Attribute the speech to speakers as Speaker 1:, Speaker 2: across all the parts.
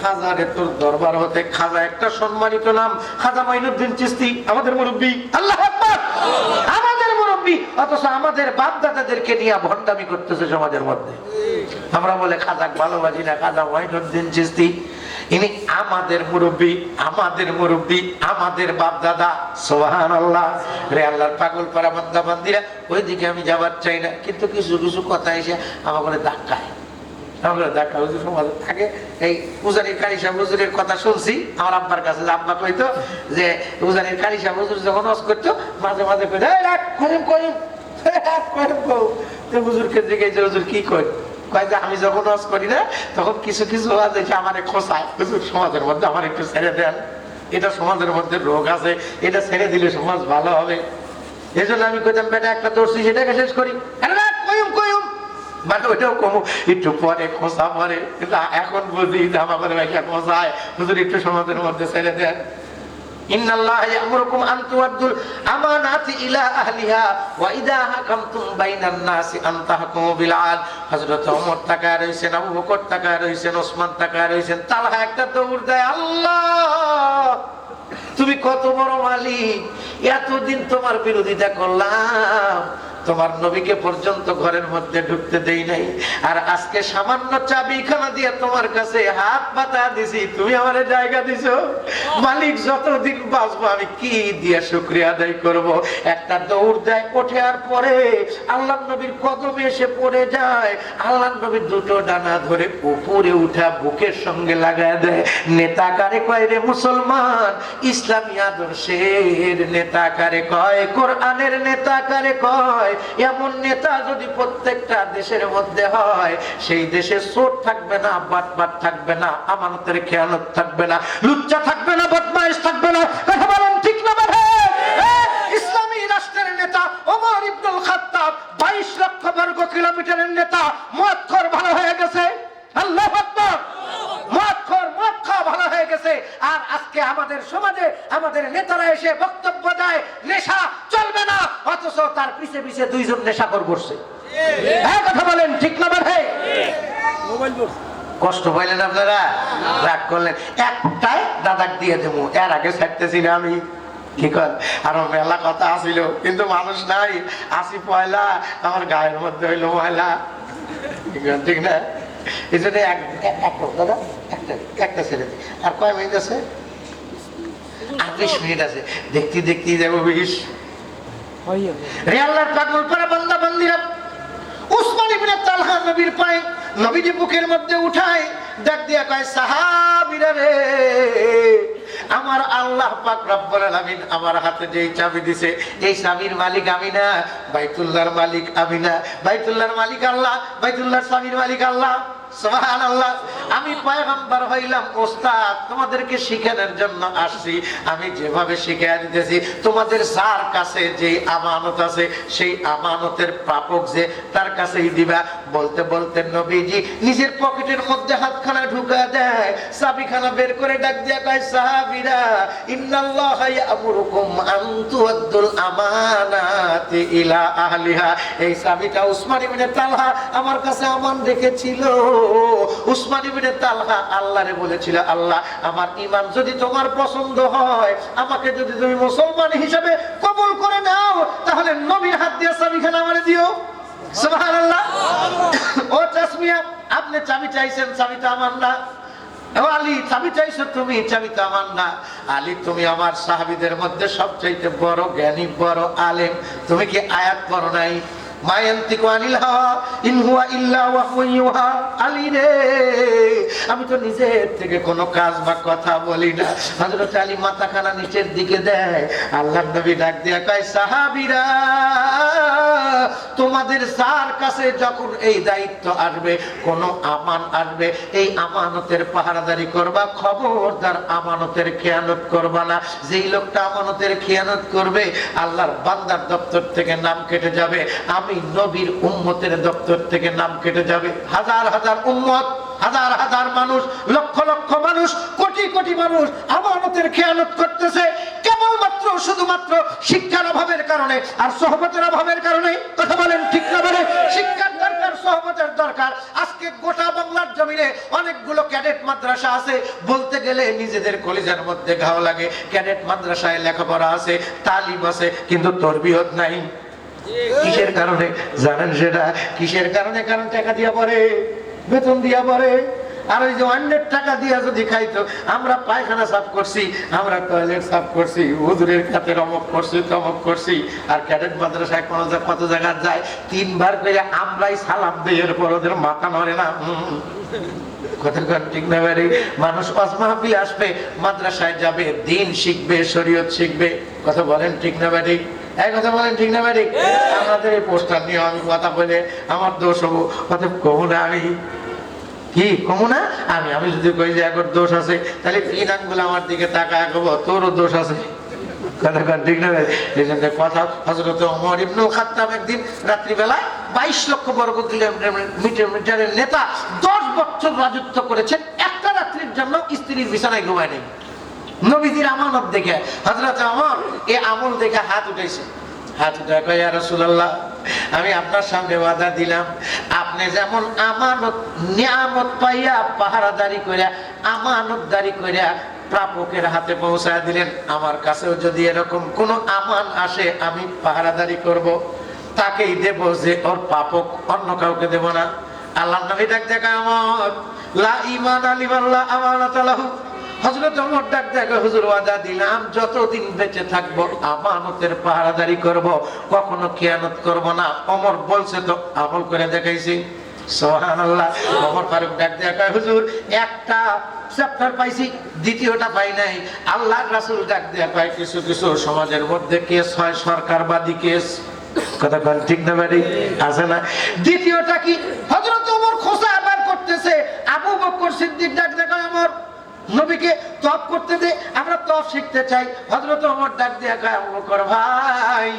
Speaker 1: খাজারে তোর দরবার হতে খাজা একটা সম্মানিত নাম, খাজা মাইনুদ্দিন চিস্তি আমাদের মুরব্বী, আল্লাহ আমাদের মুরব্বী, অথচ আমাদের বাপ দাদাদেরকে নিয়ে ভণ্ডামি করতেছে সমাজের মধ্যে। আমরা বলে খাজাক ভালোবাসি না, খাজা মাইনুদ্দিন চিস্তি ইনি আমাদের মুরব্বী আমাদের মুরব্বী, আমাদের বাপ দাদা সোহান আল্লাহ রে আল্লাহর পাগল পারা বান্দা বান্দিরা ওইদিকে আমি যাবার চাই না। কিন্তু কিছু কিছু কথা এসে বলে, ধাক্কায়। আমরা দেখা থাকে। এই উজানির কথা শুনছি, আমার আব্বার কাছে আব্বা কইতো যে উজানির যখন অস করতো, মাঝে মাঝে হুজুর, কি যে, আমি যখন অস করি না, তখন কিছু কিছু আজ এসে আমার হুজুর, সমাজের মধ্যে আমার একটু ছেড়ে দেন। এটা সমাজের মধ্যে রোগ আছে, এটা ছেড়ে দিলে সমাজ ভালো হবে। এই জন্য আমি কইতাম, বেটা, একটা দর্শি সেটাকে শেষ করি আরে রাখ কইম কইম মানে ওইটাও একটু পরে খোঁচা পরে। এখন বুঝি খোঁচায় হুজুর, একটু সমাজের মধ্যে ছেড়ে দেন। একটা দৌড় দেয়, আল্লাহ! তুমি কত বড় মালিক, এতদিন তোমার বিরোধিতা করলাম। তোমার নবীকে পর্যন্ত ঘরের মধ্যে ঢুকতে দেই নাই। আর আজকে সামান্য চাবি খানা দিয়ে তোমার কাছে হাত পাতা দিছি, তুমি আমার জায়গা দিছো? মালিক, যতদিন বাঁচবো আমি কি দিয়ে শুক্রিয়া আদায় করব? একটা দৌড় দেয় ওঠে আর পরে আল্লাহ নবীর কদমে এসে পড়ে যায়। আল্লাহ নবীর দুটো ডানা ধরে উপরে উঠা বুকের সঙ্গে লাগায় দেয়। নেতা কারে কয় রে মুসলমান? ইসলামী আদর্শের নেতা কারে কয়? কোরআনের নেতা কারে কয়? এমন নেতা যদি প্রত্যেকটা দেশের মধ্যে হয়, সেই দেশে চোর থাকবে না বাটবাট থাকবে না, আমানতের খেয়ালত থাকবে না, লুচ্চা থাকবে না, বদমাইশ থাকবে না, কথা বলেন ঠিক না বাবা? ইসলামী রাষ্ট্রের নেতা ওমর খাত্তাব 22 লক্ষ বর্গ কিলোমিটারের নেতা ভালো হয়ে গেছে। হয়ে আর আজকে আমাদের সমাজে আমাদের নেতারা এসে বক্তব্য দেয়, নেশা অথচ তার পিছে পিছে দুইজন নেশাখোর করছে হ্যাঁ কথা বলেন ঠিক না ভাই কষ্ট পাইলেন আপনারা? রাগ করলেন। একটাই দাদাক দিয়ে দেবো এর আগে ছাড়তেছি না আমি। কি আরও মেলা কথা আসিল কিন্তু মানুষ নাই। আসি পয়লা আমার গায়ের মধ্যে হইল ময়লা। ঠিক না? ঠিক এই জন্য দাদা একটা একটা ছেড়ে দিই। আর কয় মিনিট আছে? আটত্রিশ মিনিট আছে। দেখতে দেখতেই যাব বিশ। নবীজি মধ্যে ডাক দিয়া রে, আমার আল্লাহ আমার হাতে যেই চাবি দিছে, এই চাবির মালিক আমি না, বাইতুল্লাহর মালিক আমি না, বাইতুল্লাহর মালিক আল্লাহ, বাইতুল্লাহর স্বামীর মালিক আল্লাহ। আমি পয়গম্বর হইলাম ওস্তাদ, তোমাদেরকে শিখানোর জন্য আসছি। আমি যেভাবে শিখিয়ে দিতেছি, তোমাদের যার কাছে যে আমানত আছে, সেই আমানতের প্রাপক যে তার কাছেই দিবা। বলতে বলতে নবীজি নিজের পকেটের মধ্যে হাতখানা ঢুকা দেয়, চাবিখানা বের করে ডাক দিয়া কয়, সাহাবীরা, ইন্নাল্লাহ ইয়ামুরুকুম আন তুআদ্দুল আমানাতি ইলা আহলিহা। এই চাবিটা উসমান ইবনে তালহা আমার কাছে আমান রেখেছিল। উসমান ইবনে তালহা আল্লাহরে বলেছিল আল্লাহ আমার ঈমান যদি তোমার পছন্দ হয় আমাকে যদি তুমি মুসলমান হিসেবে কবুল করে নাও তাহলে নবীর হাত দিয়ে চাবিখানা আমারে দিও। সুবহানাল্লাহ। ও তাসমিয়া আপনি চাবি চাইছেন চাবিটা আমার না। আলী চাবি চাইছো তুমি চাবি তো আমার না। আলী তুমি আমার সাহাবিদের মধ্যে সবচাইতে বড় জ্ঞানী বড় আলেম। তুমি কি আয়াত করো নাই? আমি তো নিজের থেকে কোনো কাজ বা কথা বলি না। হযরত আলী নিচের দিকে দেয়। আল্লাহর নবী ডাক দিয়া কয়, সাহাবীরা, তোমাদের যার কাছে যখন এই দায়িত্ব আসবে, কোন আমান আসবে, এই আমানতের পাহারাদারি করবা, খবরদার আমানতের খেয়ানত করবা না। যেই লোকটা আমানতের খেয়ানত করবে, আল্লাহর বান্দার দপ্তর থেকে নাম কেটে যাবে। আমি নবীর উম্মতের দপ্তর থেকে নাম কেটে যাবে। হাজার হাজার উম্মত, হাজার হাজার মানুষ, লক্ষ লক্ষ মানুষ, কোটি কোটি মানুষ আমানতের খেয়ানত করতেছে। কেবলমাত্র, শুধুমাত্র শিক্ষার অভাবের কারণে আর সহবতের অভাবের কারণে, কথা বলেন ঠিক না বলে? শিক্ষার দরকার সহমতের দরকার। আজকে গোটা বাংলার জমিনে অনেকগুলো ক্যাডেট মাদ্রাসা আছে। বলতে গেলে নিজেদের কলেজের মধ্যে ঘাও লাগে। ক্যাডেট মাদ্রাসায় লেখাপড়া আছে, তালিম আছে, কিন্তু তরবিয়ত নাই। কিসের কারণে? জানেন সেটা? কিসের কারণে? কারণ টাকা দিয়া পরে, বেতন দিয়া পরে। আর ওই যে অন্যের টাকা দিয়া যদি খাইতো, আমরা পায়খানা সাফ করছি, আমরা টয়লেট সাফ করছি, হুজুরের খাতে অমক করছি, তমক করছি, আর ক্যাডেট মাদ্রাসায় কোনো কত জায়গা যায়, তিনবার করে আমরাই সালাম দিই, এরপর ওদের মাথা নড়ে না। হুম। কতক্ষণ ঠিক না বাড়ি মানুষ পাঁচ আসবে, মাদ্রাসায় যাবে, দিন শিখবে, শরীয়ত শিখবে। কথা বলেন ঠিক না বাড়ি এই কথা বলেন ঠিক না বাড়ি আমাদের এই পোস্টার নিয়ে আমি কথা বলে আমার দোষ হব। কথা কমু না আমি। কি কমু না আমি আমি যদি কই যে একর দোষ আছে তাহলে তিন আঙ্গুল আমার দিকে তোরও দোষ আছে। ঠিক না এই জন্য কথা হজরত ওমর ইবনুল খাত্তাব একদিন রাত্রিবেলায় বাইশ লক্ষ বর্গ কিলোমিটার মিটারের নেতা দশ বছর রাজত্ব করেছেন। একটা রাত্রির জন্য স্ত্রীর বিছানায় ঘুমায় নেই। নবীজির আমানত দেখে হজরত আমর এ আমল দেখে হাত উঠেছে হাত উঠে কয় রাসূলুল্লাহ, আমি আপনার সামনে ওয়াদা দিলাম, আপনি যেমন আমানত, নিয়ামত পাইয়া পাহারা পাহারাদারি কইরা, আমানতদারি কইরা প্রাপকের হাতে পৌঁছায় দিলেন, আমার কাছেও যদি এরকম কোন আমান আসে, আমি পাহারাদারি করব। তাকেই দেব যে ওর পাপক অন্য কাউকে দেব না। আল্লাহ নবী ডাক দেখা আমার লা ইমান আলিমাল্লাহ আমানাতালাহু হজরত ওমর ডাক দেখে হুজুর, ওয়াদা দিলাম, যতদিন বেঁচে থাকব, আমানতের পাহারাদারি করব, কখনো খেয়ানত করব না। অমর বলছে, তো আমল করে দেখাইছি। সোহানাল্লাহ ওমর ফারুক ডাক দেখা হুজুর, একটা চ্যাপ্টার পাইছি, দ্বিতীয়টা পাই নাই। আল্লাহ রাসুল ডাক দেয়া পাই কিছু কিছু সমাজের মধ্যে কেস হয়, সরকারবাদী কেস। কথা কন ঠিক না বাড়ি আছে না? দ্বিতীয়টা কি? হযরত ওমর খোসা আবার করতেছে। আবু বকর সিদ্দিক ডাক দেখা ওমর নবীকে তপ করতে দে, আমরা তপ শিখতে চাই। হজরত অমর ডাক দিয়ে কর ভাই,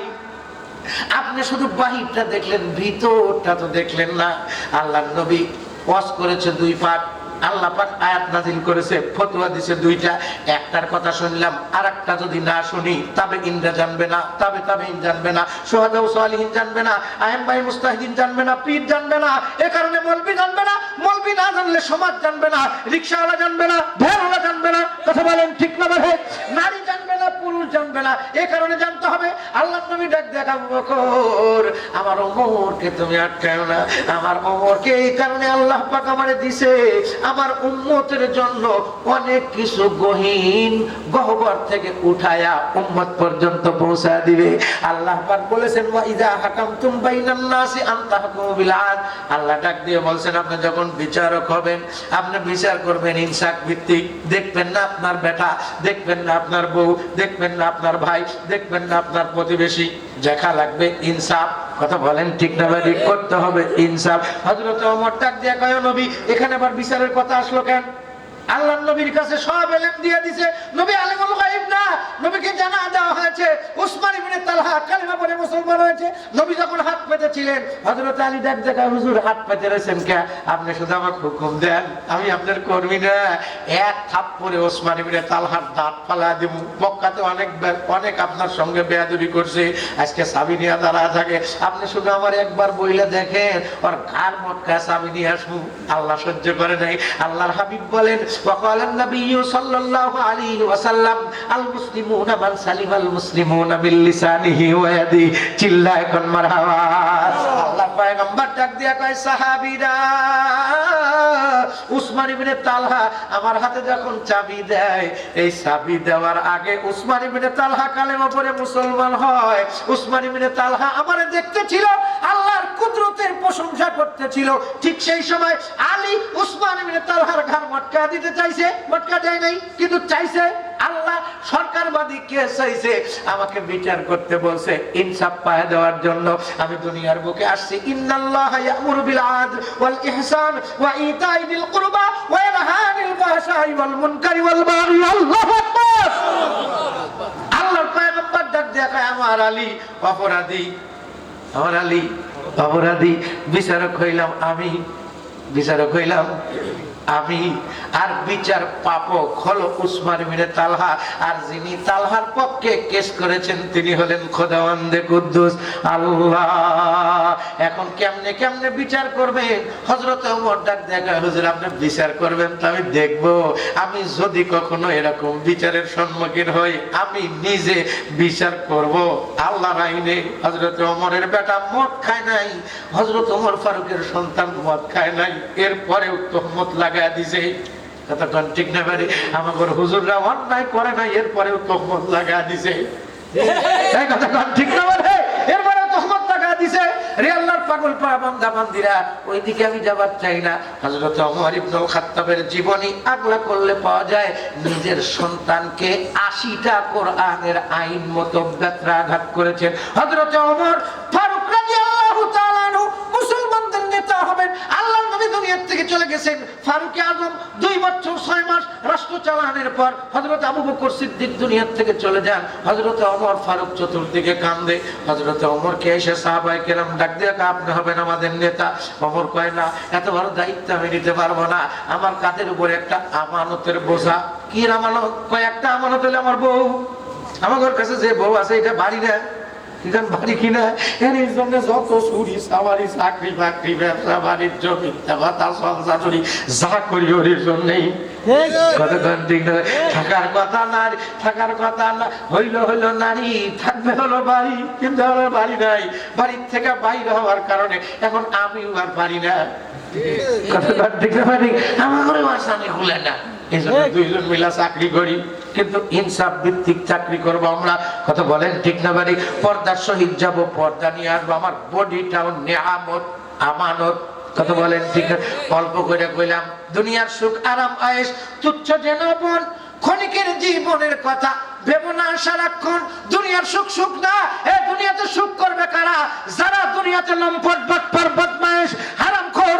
Speaker 1: আপনি শুধু বাহিরটা দেখলেন, ভিতরটা তো দেখলেন না। আল্লাহ নবী ওয়াশ করেছে দুই পাঠ। আল্লাহ পাক আয়াত নাজিল করেছে, ফতোয়া দিছে দুইটা। একটার কথা শুনলাম আর একটা যদি না শুনি, তবে ইন্দ্রা জানবে না, তবে তবে জানবে না সোহাদা সালিহীন জানবে না আহম ভাই মুস্তাহিদিন জানবে না, পীর জানবে না, এ কারণে মলবি জানবে না, মলবি না জানলে সমাজ জানবে না, রিক্সাওয়ালা জানবে না ভ্যানওয়ালা জানবে না। কথা বলেন ঠিক না বলে? নারী এ কারণে জানতে হবে আল্লাহ নবী ডাক দেখা আমার তুমি না, আমার এই কারণে আল্লাহ পাক আমারে দিছে, আমার উম্মতের জন্য অনেক কিছু গহীন গহ্বর থেকে উঠায়া উম্মত পর্যন্ত পৌঁছা দিবে। আল্লাহ পাক বলেছেন, ওয়া হাকামতুম আল্লাহ ডাক দিয়ে আপনি যখন বিচারক হবেন, আপনি বিচার করবেন ইনসাফ ভিত্তিক। দেখবেন না আপনার বেটা, দেখবেন না আপনার বউ, দেখবেন না আপনার ভাই, দেখবেন না আপনার প্রতিবেশী, দেখা লাগবে, ইনসাফ। কথা বলেন ঠিক না ঠিক করতে হবে, ইনসাফ। হযরত ওমর তাক দিয়ে কয় নবী, এখানে আবার বিচারের কথা আসলো কেন? আল্লাহ নবীর কাছে সব এলেম দিয়ে দিছে। নবী আলেমুল গায়ব না। নবীকে জানা দেওয়া হয়েছে। উসমান ইবনে তালহা কালিমা পড়ে মুসলমান হয়েছে। নবী যখন হাত পেতে ছিলেন হযরত আলী দেখ দেখা, হুজুর হাত পেতে রয়েছেন কে? আপনি শুধু আমাকে হুকুম দেন, আমি আপনার কর্মী না। এক থাপ পরে ওসমান ইবনে তালহার দাঁত ফালা দেব মক্কাতে অনেক অনেক আপনার সঙ্গে বেয়াদবি করছে। আজকে সাবি নিয়ে দাঁড়া থাকে। আপনি শুধু আমার একবার বইলে দেখেন, ওর ঘাড় মটকা সাবি নিয়ে আসব? আল্লাহ সহ্য করে নাই। আল্লাহর হাবিব বলেন وقال النبي صلى الله عليه وسلم المسلمون من سلم المسلمون من لسانه ويده চিল্লায় কোন মারহাবা আল্লাহ পয়গম্বর ডাক দিয়া কয়, সাহাবীরা, উসমান ইবনে তালহা আমার হাতে যখন চাবি দেয়, এই চাবি দেওয়ার আগে উসমান ইবনে তালহা কালেমা পড়ে মুসলমান হয়। উসমান ইবনে তালহা আমারে দেখতে ছিল আল্লাহর কুদরতের প্রশংসা করতেছিল। ঠিক সেই সময় আলী উসমান ইবনে তালহার ঘর মটকা দিতে চাইছে, মটকা দেয় নাই, কিন্তু চাইছে আল্লাহ সরকারবাদী কে চাইছে, আমাকে বিচার করতে বলছে, ইনসাফ পায় দেওয়ার জন্য। আমি দুনিয়ার বুকে আসছি। ইন্নাল্লাহ ইয়ামুরু বিল আদল ওয়াল ইহসান ওয়া ইতাই দিল কুরবা ওয়া ইয়ানহা আনিল ফাহশাই ওয়াল মুনকারি ওয়াল বাগি। আল্লাহু আকবার! আল্লাহর পয়গম্বর ডাক দেখায় আমার আলী, অপরাধী। আমার আলী, অপরাধী। বিচারক হইলাম আমি। বিচারক হইলাম আমি আর বিচার পাপক হলো উসমান মিনে তালহা। আর যিনি তালহার পক্ষে কেস করেছেন, তিনি হলেন খোদাওয়ান্দে কুদ্দুস। আল্লাহ, এখন কেমনে কেমনে বিচার করবেন? হজরত ওমর ডাক দেখা হুজুর, আপনি বিচার করবেন তো আমি দেখব। আমি যদি কখনো এরকম বিচারের সম্মুখীন হই, আমি নিজে বিচার করব। আল্লাহর আইনে হজরত ওমরের বেটা মদ খায় নাই হজরত ওমর ফারুকের সন্তান মদ খায় নাই। এরপরেও তোহমত দিছে কতক্ষণ ঠিক না পারি হুজুররা অন্যায় করে লাগা দিছে। ঠিক না বলে? এরপরেও তোহমত লাগা দিছে। রে আল্লাহর পাগল পাবান্দা বান্দিরা ওইদিকে আমি যাবার চাই না। হযরত ওমর ইবনুল খাত্তাবের জীবনী আগলা করলে পাওয়া যায়, নিজের সন্তানকে 80টা কোরআনের আইন মতো ব্যত্রাঘাত করেছেন। হজরত ওমর ফারুক রাদিয়াল্লাহু তাআলা আনহু মুসলমানদের নেতা হবেন আল্লাহর নবী দুনিয়ার থেকে চলে গেছেন ফারুক আজম। দুই বছর, ছয় মাস রাষ্ট্র চালানোর পর হযরত আবু বকর সিদ্দিক দুনিয়ার থেকে চলে যান। হযরত ওমর ফারুক চতুর্দিকে কান্দে। হযরত ওমরকে এসে সাহাবায়ে কেরাম ডাক দিয়ে আপনি হবেন আমাদের নেতা। ওমর কয়, না, এত বড় দায়িত্ব আমি নিতে পারব না। আমার কাঁধের উপরে একটা আমানতের বোঝা। কি আমানত? কয়, একটা আমানত হলে আমার বউ। আমার কাছে যে বউ আছে, এটা বাড়ি না? এখান বাড়ি কিনা এর এই জন্য যত চুরি সাবারি চাকরি বাকরি ব্যবসা বাণিজ্য মিথ্যা কথা সংসারি যা করি ওর জন্যই। কতক্ষণ ঠিক না। থাকার কথা না থাকার কথা না। হইল হইল নারী থাকবে হলো বাড়ি কিন্তু আমার বাড়ি নাই। বাড়ির থেকে বাইরে হওয়ার কারণে এখন আমি আর পারি না। কতক্ষণ ঠিক না পারি আমার ঘরে বাসানি খুলে না। এই জন্য দুইজন মিলা চাকরি করি। কিন্তু ইনসাফ ভিত্তিক চাকরি করব আমরা। কত বলেন ঠিক না বাড়ি? পর্দার সহিত যাব পর্দা নিয়ে আসব। আমার বডিটাও নেয়ামত আমানত। কত বলেন ঠিক অল্প করে কইলাম দুনিয়ার সুখ আরাম আয়েস তুচ্ছ যেন বোন ক্ষণিকের জীবনের কথা ভেবো না সারাক্ষণ। দুনিয়ার সুখ সুখ না এ দুনিয়াতে সুখ করবে কারা? যারা দুনিয়াতে লম্পট বদমাইশ হারাম খোর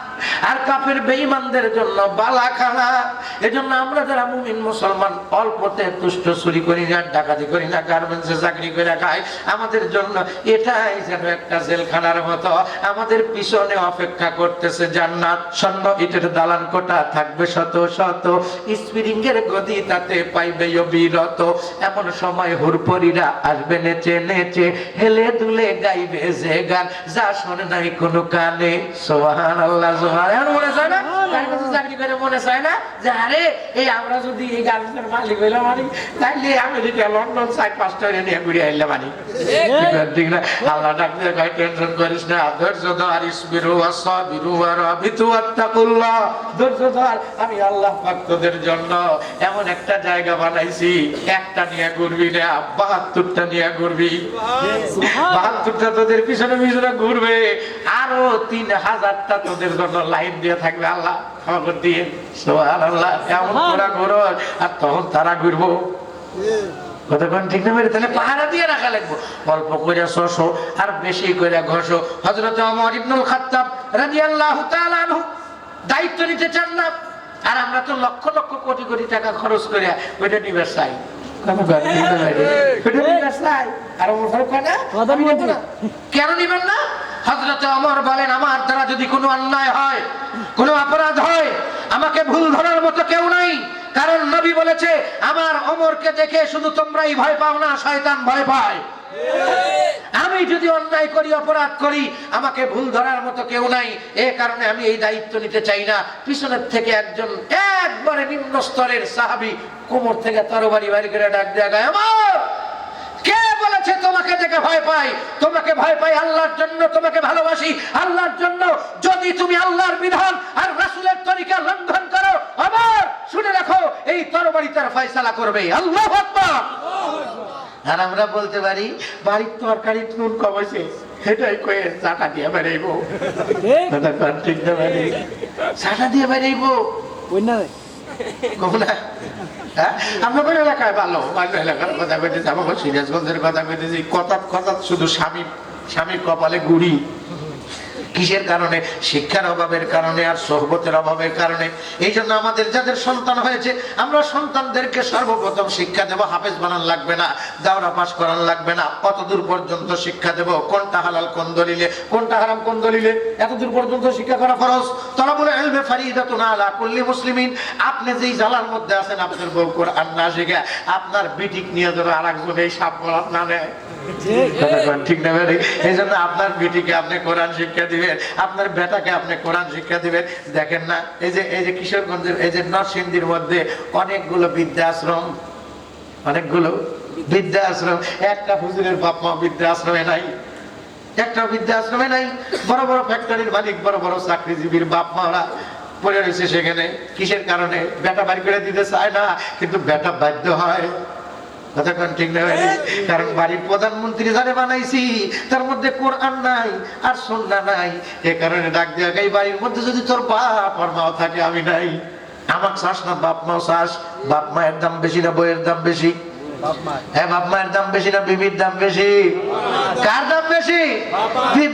Speaker 1: আর কাফের বেঈমানদের জন্য বালাখানা। এজন্য আমরা যারা মুমিন, মুসলমান, অল্পতে তুষ্ট, চুরি করি না, ডাকাতি করি না, গার্মেন্টসে চাকরি করে খাই, আমাদের জন্য এটাই যেন একটা জেলখানার মতো। আমাদের পিছনে অপেক্ষা করতেছে জান্নাত। স্বর্ণ ইটের দালান কোটা থাকবে শত শত। স্প্রিং এর গদি তাতে পাইবে বিরত এমন সময় হুরপরিরা আসবে নেচে নেচে, হেলে দুলে গাইবে যে গান। যা শোনে নাই কোনো কানে। সোহান আল্লাহ সোহান এখন মনে চায় না তার কাছে চাকরি করে মনে চায় না যে আরে এই আমরা যদি এই গার্মেন্টের মালিক হইলাম মানি তাইলে আমেরিকা লন্ডন সাইড পাঁচটা নিয়ে ঘুরে আইলে মানি। ঠিক না? আল্লাহ ডাকতে কয় টেনশন করিস না ধৈর্য ধর ইসবিরু আসাবিরু আর আবিতু আত্তাকুল্লাহ ধৈর্য ধর আমি আল্লাহ ভক্তদের জন্য এমন একটা জায়গা বানাইছি একটা নিয়ে ঘুরবি না বাহাত্তরটা নিয়ে ঘুরবি। বাহাত্তরটা তোদের পিছনে পিছনে ঘুরবে আরও তিন হাজারটা তোদের জন্য লাইন দিয়ে থাকবে আল্লাহ। আমাকে দিয়ে সোহান আল্লাহ এমন তোরা ঘুরো আর তখন তারা ঘুরবো। কতক্ষণ ঠিক না মেরে? তাহলে পাহারা দিয়ে রাখা লাগবো। অল্প করে শশো আর বেশি করে ঘষো। হজরত অমর ইবনুল খাত্তাব রাদিয়াল্লাহু তাআলা দায়িত্ব নিতে চান না। আর আমরা তো লক্ষ লক্ষ কোটি কোটি টাকা খরচ করে ওইটা নিবে চাই। কেন নিবেন না? হজরত অমর বলেন, আমার দ্বারা যদি কোনো অন্যায় হয়, কোনো অপরাধ হয়, আমাকে ভুল ধরার মতো কেউ নাই। কারণ নবী বলেছে, আমার অমরকে দেখে শুধু তোমরাই ভয় পাও না, শয়তান ভয় পায়। আমি যদি অন্যায় করি, অপরাধ করি, আমাকে ভুল ধরার মতো কেউ নাই। এ কারণে আমি এই দায়িত্ব নিতে চাই না। পিছনের থেকে একজন, একবারে নিম্ন স্তরের সাহাবি কোমর থেকে তরবারি বাড়ি করে ডাক দেয়া গায় আমার তোমাকে দেখে ভয় পাই। তোমাকে ভয় পাই আল্লাহর জন্য তোমাকে ভালোবাসি। আল্লাহর জন্য যদি তুমি আল্লাহর বিধান আর রাসূলের তরিকা লঙ্ঘন করো আবার শুনে রাখো এই তরবারি তার ফয়সালা করবে। আল্লাহ আর আমরা বলতে পারি বাড়ির তরকারি নুন কমেছে সেটাই কয়ে চাটা দিয়ে বেড়াইবো। ঠিক। না চাটা দিয়ে বেড়াইবো। কমলা হ্যাঁ? আপনাদের এলাকায় ভালো এলাকার কথা কইতেছি, আমাকে সিরাজগঞ্জের কথা কইতেছি কথা কথা শুধু স্বামী, স্বামীর কপালে গুড়ি। কিসের কারণে? শিক্ষার অভাবের কারণে আর সহবতের অভাবের কারণে। এই জন্য আমাদের যাদের সন্তান হয়েছে আমরা সন্তানদেরকে সর্বপ্রথম শিক্ষা দেব হাফেজ বানান লাগবে না দাওরা পাশ করান লাগবে না। কত দূর পর্যন্ত শিক্ষা দেব? কোনটা হালাল কোন দলিলে? কোনটা হারাম কোন দলিলে? এত দূর পর্যন্ত শিক্ষা করা ফরজ। তলাবুল ইলমে ফারিদাতুন আলা কুল্লি মুসলিমিন। আপনি যেই জালার মধ্যে আছেন আপনার বউ কোরআন না শিখে আপনার বিটিক নিয়ে যেন আরেকজন এই সাপ না নেয়। ঠিক। না এই জন্য আপনার বিটিকে আপনি কোরআন শিক্ষা দিবেন। আপনার বেটাকে আপনি কোরআন শিক্ষা দিবেন। দেখেন না, এই যে এই যে কিশোরগঞ্জের এই যে নরসিংদীর মধ্যে অনেকগুলো বৃদ্ধাশ্রম অনেকগুলো বৃদ্ধাশ্রম। একটা হুজুরের বাপ মা বৃদ্ধাশ্রমে নাই একটা বৃদ্ধাশ্রমে নাই। বড় বড় ফ্যাক্টরির মালিক, বড় বড় চাকরিজীবীর বাপ মারা পড়ে রয়েছে সেখানে। কিসের কারণে? বেটা বাড়ি করে দিতে চায় না, কিন্তু বেটা বাধ্য হয়। কতক্ষণ ঠিক না? কারণ বাড়ির প্রধানমন্ত্রী যারে বানাইছি তার মধ্যে কোরআন নাই আর সন্না নাই। এ কারণে ডাক দেওয়া বাড়ির মধ্যে যদি তোর বাপ আর মাও থাকে আমি নাই। আমার শ্বাস না বাপ মাও শ্বাস বাপ মায়ের দাম বেশি না বইয়ের দাম বেশি। হ্যাঁ বাপ মায়ের দাম বেশি না বিবির দাম বেশি? কার দাম বেশি?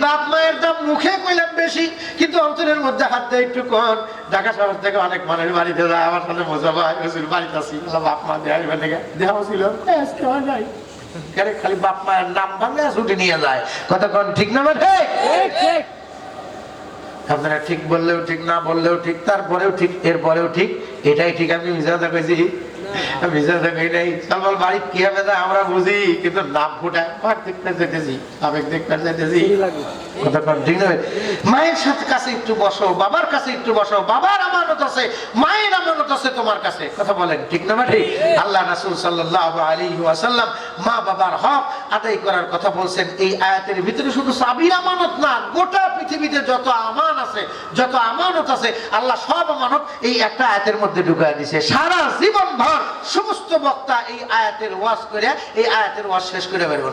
Speaker 1: বাপ মায়ের দাম মুখে কইলাম বেশি কিন্তু অন্তরের মধ্যে হাত দেয় একটু কম ঢাকা শহর থেকে অনেক মানুষ বাড়িতে যায় আমার সাথে মজা পায় বাড়িতে আসি। বাপ মা দেয় থেকে দেওয়া ছিল আজকে নাই। খালি বাপ মায়ের নাম ভাঙলে ছুটি নিয়ে যায়। কতক্ষণ ঠিক না ঠিক? আপনারা ঠিক বললেও ঠিক না বললেও ঠিক তারপরেও ঠিক এরপরেও ঠিক এটাই ঠিক আমি মিজাদা কইছি। সকাল বাড়ি কি হবে আমরা বুঝি কিন্তু নাম ফুটায় দেখতে যেতেছি আবেগ দেখতে যেতেছি। আল্লাহ গোটা পৃথিবীতে যত আমান আছে, যত আমানত আছে, আল্লাহ সব আমানত এই একটা আয়াতের মধ্যে ঢুকায় দিছে। সারা জীবন ভর সমস্ত বক্তা এই আয়াতের ওয়াজ করে এই আয়াতের ওয়াজ শেষ করে বেরবো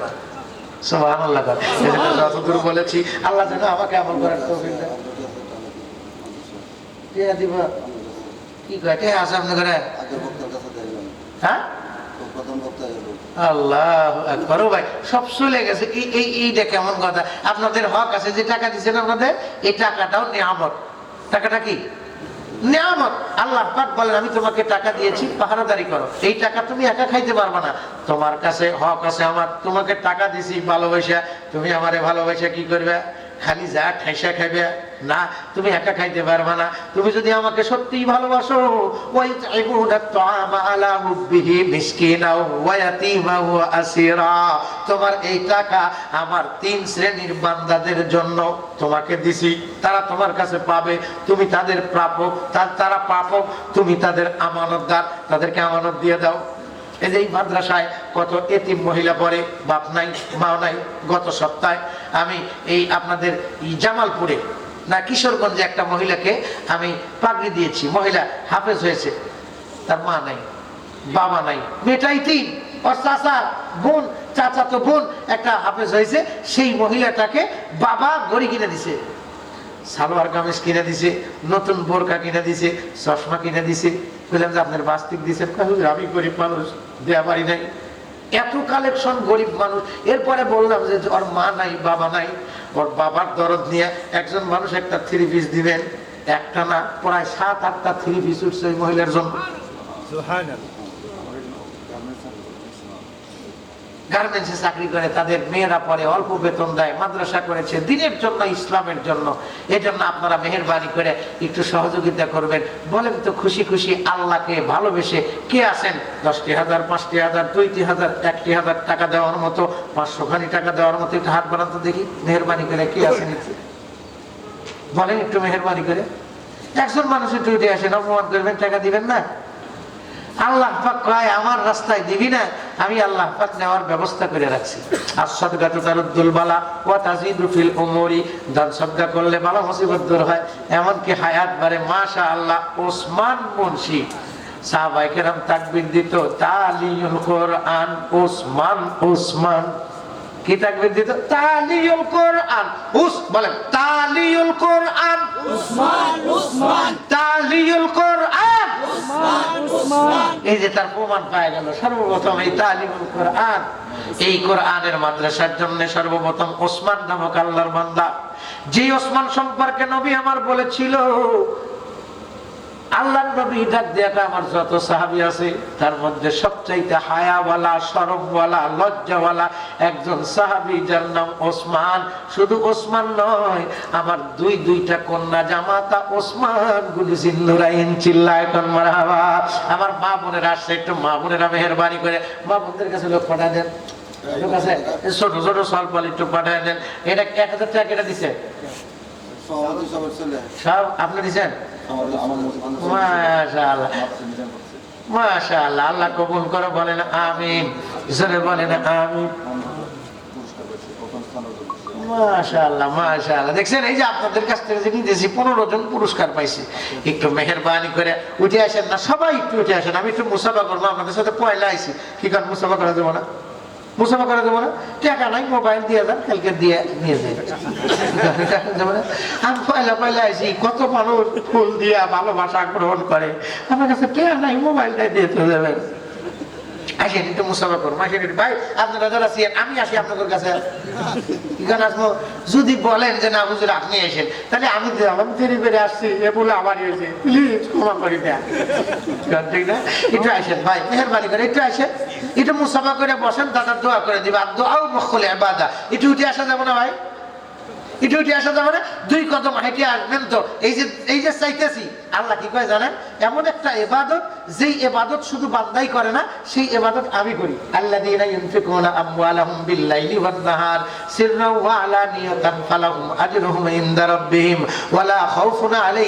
Speaker 1: এজন্য যতদূর বলেছি আল্লাহ যেন আমাকে আমল করার তৌফিক দিব? কি হ্যাঁ? আল্লাহ ভাই সব চলে গেছে। এই এই এইটা কেমন কথা। আপনাদের হক আছে যে টাকা দিচ্ছেন আপনাদের এই টাকাটাও নিয়ামত। টাকাটা কি? নিয়ামত। আল্লাহ পাক বলেন, আমি তোমাকে টাকা দিয়েছি, পাহারাদারি করো। এই টাকা তুমি একা খাইতে পারবে না। তোমার কাছে হক আছে আমার, তোমাকে টাকা দিছি ভালোবাসা। তুমি আমারে ভালোবাসা কি করবে? খালি যা ঠাইসা খাইবে। না, তুমি একা খাইতে পারবে না। তুমি যদি আমাকে সত্যিই ভালোবাসো তোমার এই টাকা আমার তিন শ্রেণির বান্দাদের জন্য তোমাকে দিছি। তারা তোমার কাছে পাবে। তুমি তাদের প্রাপক, তার প্রাপক তুমি তাদের আমানতদার। তাদেরকে আমানত দিয়ে দাও। এই যে মাদ্রাসায় কত এতিম মহিলা পড়ে, বাপ নাই মাও নাই, গত সপ্তাহে আমি এই আপনাদের জামালপুরে না, কিশোরগঞ্জে একটা মহিলাকে আমি পাগড়ি দিয়েছি। মহিলা হাফেজ হয়েছে। তার মা নাই, বাবা নাই। মেয়েটাই তিন, ওর চাচা বোন, চাচা তো বোন, একটা হাফেজ হয়েছে। সেই মহিলাটাকে বাবা গড়ি কিনে দিছে। সালোয়ার কামিজ কিনে দিছে, নতুন বোরকা কিনে দিছে, চশমা কিনে দিছে। বললাম যে আপনার বাস্তিক দিছে আমি গরিব মানুষ দেয়া পারি নাই। এত কালেকশন গরিব মানুষ। এরপরে বললাম যে ওর মা নাই, বাবা নাই। ওর বাবার দরদ নিয়ে একজন মানুষ একটা থ্রি পিস দিবেন, একটা না, প্রায় সাত, আটটা থ্রি পিস উঠছে ওই মহিলার জন্য। গার্মেন্টসে চাকরি করে, তাদের মেয়েরা পরে অল্প বেতন দেয়, মাদ্রাসা করেছে, দিনের জন্য, ইসলামের জন্য। এই জন্য আপনারা মেহরবানি করে একটু সহযোগিতা করবেন। বলেন তো, খুশি খুশি আল্লাহকে ভালোবেসে কে আছেন? দশটি হাজার, পাঁচটি হাজার, দুইটি হাজার, একটি হাজার টাকা দেওয়ার মতো পাঁচশো খানি টাকা দেওয়ার মতো একটু হাত বানাতে দেখি, মেহরবানি করে কে আছেন বলেন একটু মেহরবানি করে। একজন মানুষ একটু উঠে আসেন, অপমান করবেন, টাকা দিবেন না? আল্লাহ পাক কয়, আমার রাস্তায় দিবি না, আমি আল্লাহ পাক নেওয়ার ব্যবস্থা করে রাখছি। আর সদগাতু তারুদ্দুল বালা, ওয়া তাজিদু ফিল উমুরি। দান সদগা করলে বালা মুসিবত দূর হয়। এমনকি হায়াত বারে মাশা আল্লাহ ওসমান মুন্সি। সাহাবায়ে কেরাম তাকবীর দিত, তালিউল কোরআন, ওসমান ওসমান। কি তাকবীর দিত? তালিউল কোরআন। উস, বলেন, তালিউল কোরআন।
Speaker 2: উসমান
Speaker 1: এই যে তার প্রমাণ পাওয়া গেল, সর্বপ্রথম এই তালিমুল কোরআন, এই কোরআনের মাদ্রাসার জন্য সর্বপ্রথম ওসমান নামক আল্লাহর বান্দা। যে ওসমান সম্পর্কে নবী আমার বলেছিল আল্লাহ নবী ডাক দেয়াটা আমার যত সাহাবি আছে তার মধ্যে সবচাইতে হায়াওয়ালা সরবওয়ালা লজ্জাওয়ালা একজন সাহাবি যার নাম ওসমান। শুধু ওসমান নয় আমার দুই দুইটা কন্যা জামাতা ওসমান গুলি সিন্ধুরাইন চিল্লা এখন মারাবা আমার মা বোনেরা আসছে একটু মা বোনেরা মেহরবানি করে মা বোনদের কাছে লোক পাঠা দেন। লোক আছে ছোট ছোট স্বল্প একটু পাঠায় দেন। এটা এক হাজার টাকা কেটে দিছে? সব আপনি দিছেন?
Speaker 3: আমার আমার মানুষ
Speaker 1: মাশাআল্লাহ। মাশাআল্লাহ আল্লাহ কবুল করে বলেন আমিন। জোরে বলেন আমিন। মাশাআল্লাহ মাশাআল্লাহ। দেখছেন এই যে আপনাদের কাছ থেকে পনেরো জন পুরস্কার পাইছি। একটু মেহরবানি করে উঠে আসেন না সবাই একটু উঠে আসেন। আমি একটু মুসাফা করব আপনাদের সাথে পয়লা আইছি। কি কারণ মুসাফা করা দেবো না? মুসাফা করে দেবো না টাকা নাই, মোবাইল দিয়ে যান কালকে দিয়ে নিয়ে যাই? আমি পয়লা পয়লা আসি কত মানুষ ফুল দিয়া ভালোবাসা গ্রহণ করে আমার কাছে টাকা নাই মোবাইলটা দিয়ে চলে যাবেন আসেন, একটু মুসাফা করুন। আসেন ভাই, আপনারা যারা আমি আসি আপনাদের কাছে। যদি বলেন যে, না, হুজুর, আপনি তাহলে আমি আমি দেরি করে আসছি। এ বলে এসে, প্লিজ, ক্ষমা করে দেন। ঠিক না? একটু আসেন, ভাই, মেহরবানি করে, একটু আসেন। একটু মুসাফা করে বসেন, দাদার দোয়া করে দিবা। আর দোয়াও মখলে বাদা একটু উঠে আসা যাব না, ভাই? একটু উঠে আসা যাবে না, দুই কদম হেঁটে আসবেন তো। এই যে এই যে চাইতেছি, আল্লাহ কি করে জানেন? এমন একটা এবাদত, যেই এবাদত শুধু বান্দাই করে না, সেই এবাদত আমি করি। আল্লাহ দিনা ইউনফিকুনা আমওয়ালাহুম বিল্লাইলি ওয়ান নাহার আলানিয়াতান ফালাহুম আজরুহুম ইনদা রাব্বিহিম ওয়ালা খাউফুন আলাইহিম